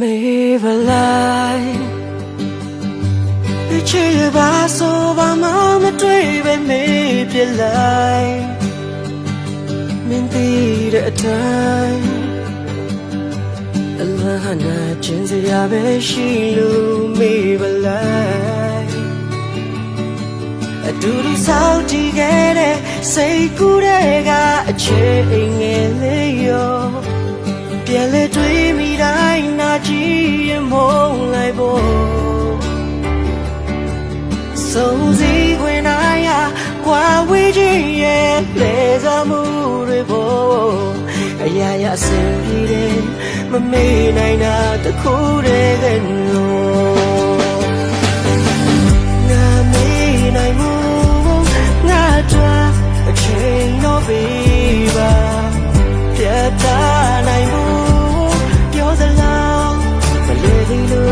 မေဘလိုက်ဒီချေဘာဆိုဘာမှမတွေ့ပဲမေးပြလိုက်မင်းသိတဲ့အတိုင်းအလဟနာချင်းစရာပဲရှိလို့မေးဘလိုက်အတူတူစောင့်ကြည့်ခဲ့ ဖို့ဆုံးစည်းခွင်တိုင်းဟာကွာဝေးခြင်းရဲ့လေစားမှုတွေဖို့အရာရာအစင်ပြေတယ်မမေ့နိုင်တာတစ်ခုတည်းကလို့ငါမေ့နိုင်မှုငါတို့အချိန်တော့ပြီပါပြတ်သားနိုင်မှုပြောစလောက်မလွယ်သေးလို့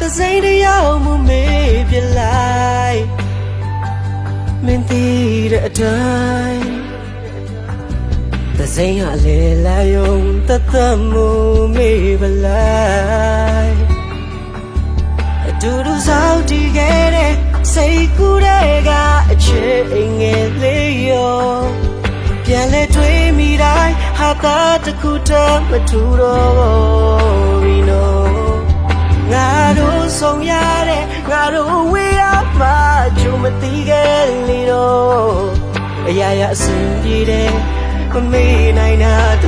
တာသစိမ့်တရားမှုမေးပြလိုက်မင်းသိတဲ့အတိုင်းသစိမ့်ဟာလေလာယုံတသက်မှုမေးပလိုက်အတူတူစောင့်တည်ခဲ့တဲ့စိတ်ကူးတဲ့ကအချိန်ငယ်လေးရောပြန်လဲတွေးမိတိုင်းဟာသာတစ်ခုတည်းမထူတော့ဘူးနော် အရာရာအစင်ပြေတယ်မမေ့နိုင်တာတစ်ခုတ